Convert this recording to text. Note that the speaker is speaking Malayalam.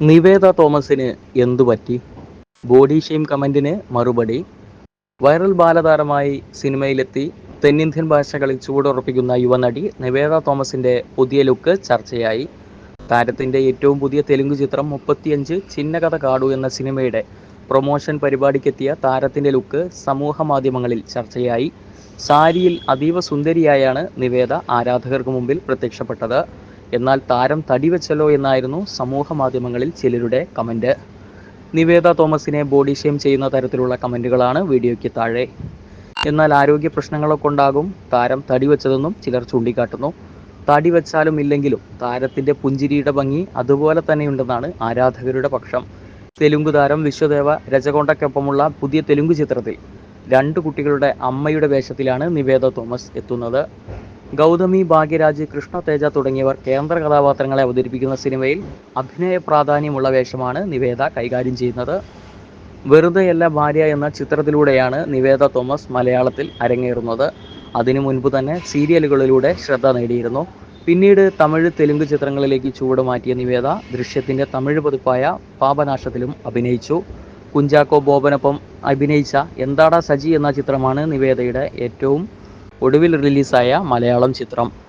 നിവേദ തോമസിന് എന്തു പറ്റി? ബോഡി ഷെയിം കമന്റിന് മറുപടി. വൈറൽ ബാലതാരമായി സിനിമയിലെത്തി. തെന്നിന്ത്യൻ ഭാഷകളിൽ ചൂടുറപ്പിക്കുന്ന യുവനടി നിവേദ തോമസിന്റെ പുതിയ ലുക്ക് ചർച്ചയായി. താരത്തിന്റെ ഏറ്റവും പുതിയ തെലുങ്ക് ചിത്രം മുപ്പത്തിയഞ്ച് ചിന്നകഥ കാടു എന്ന സിനിമയുടെ പ്രൊമോഷൻ പരിപാടിക്കെത്തിയ താരത്തിന്റെ ലുക്ക് സമൂഹ മാധ്യമങ്ങളിൽ ചർച്ചയായി. സാരിയിൽ അതീവ സുന്ദരിയായാണ് നിവേദ ആരാധകർക്ക് മുമ്പിൽ പ്രത്യക്ഷപ്പെട്ടത്. എന്നാൽ താരം തടിവെച്ചല്ലോ എന്നായിരുന്നു സമൂഹ മാധ്യമങ്ങളിൽ ചിലരുടെ കമന്റ്. നിവേദ തോമസിനെ ബോഡി ഷെയിം ചെയ്യുന്ന തരത്തിലുള്ള കമന്റുകളാണ് വീഡിയോയ്ക്ക് താഴെ. എന്നാൽ ആരോഗ്യ പ്രശ്നങ്ങളൊക്കെ ഉണ്ടാകും താരം തടി വെച്ചതെന്നും ചിലർ ചൂണ്ടിക്കാട്ടുന്നു. തടി വെച്ചാലും ഇല്ലെങ്കിലും താരത്തിന്റെ പുഞ്ചിരിയുടെ ഭംഗി അതുപോലെ തന്നെയുണ്ടെന്നാണ് ആരാധകരുടെ പക്ഷം. തെലുങ്ക് താരം വിശ്വദേവ രജകൊണ്ടയ്ക്കൊപ്പമുള്ള പുതിയ തെലുങ്ക് ചിത്രത്തിൽ രണ്ട് കുട്ടികളുടെ അമ്മയുടെ വേഷത്തിലാണ് നിവേദ തോമസ് എത്തുന്നത്. ഗൗതമി ഭാഗ്യരാജ് കൃഷ്ണ തേജ തുടങ്ങിയവർ കേന്ദ്ര കഥാപാത്രങ്ങളെ അവതരിപ്പിക്കുന്ന സിനിമയിൽ അഭിനയ പ്രാധാന്യമുള്ള വേഷമാണ് നിവേദ കൈകാര്യം ചെയ്യുന്നത്. വെറുതെയല്ല ഭാര്യ എന്ന ചിത്രത്തിലൂടെയാണ് നിവേദ തോമസ് മലയാളത്തിൽ അരങ്ങേറുന്നത്. അതിനു മുൻപ് തന്നെ സീരിയലുകളിലൂടെ ശ്രദ്ധ നേടിയിരുന്നു. പിന്നീട് തമിഴ് തെലുങ്ക് ചിത്രങ്ങളിലേക്ക് ചുവട് മാറ്റിയ നിവേദ ദൃശ്യത്തിന്റെ തമിഴ് പതിപ്പായ പാപനാശത്തിലും അഭിനയിച്ചു. കുഞ്ചാക്കോ ബോബനൊപ്പം അഭിനയിച്ച എന്താടാ സജി എന്ന ചിത്രമാണ് നിവേദയുടെ ഏറ്റവും ഒടുവിൽ റിലീസായ മലയാളം ചിത്രം.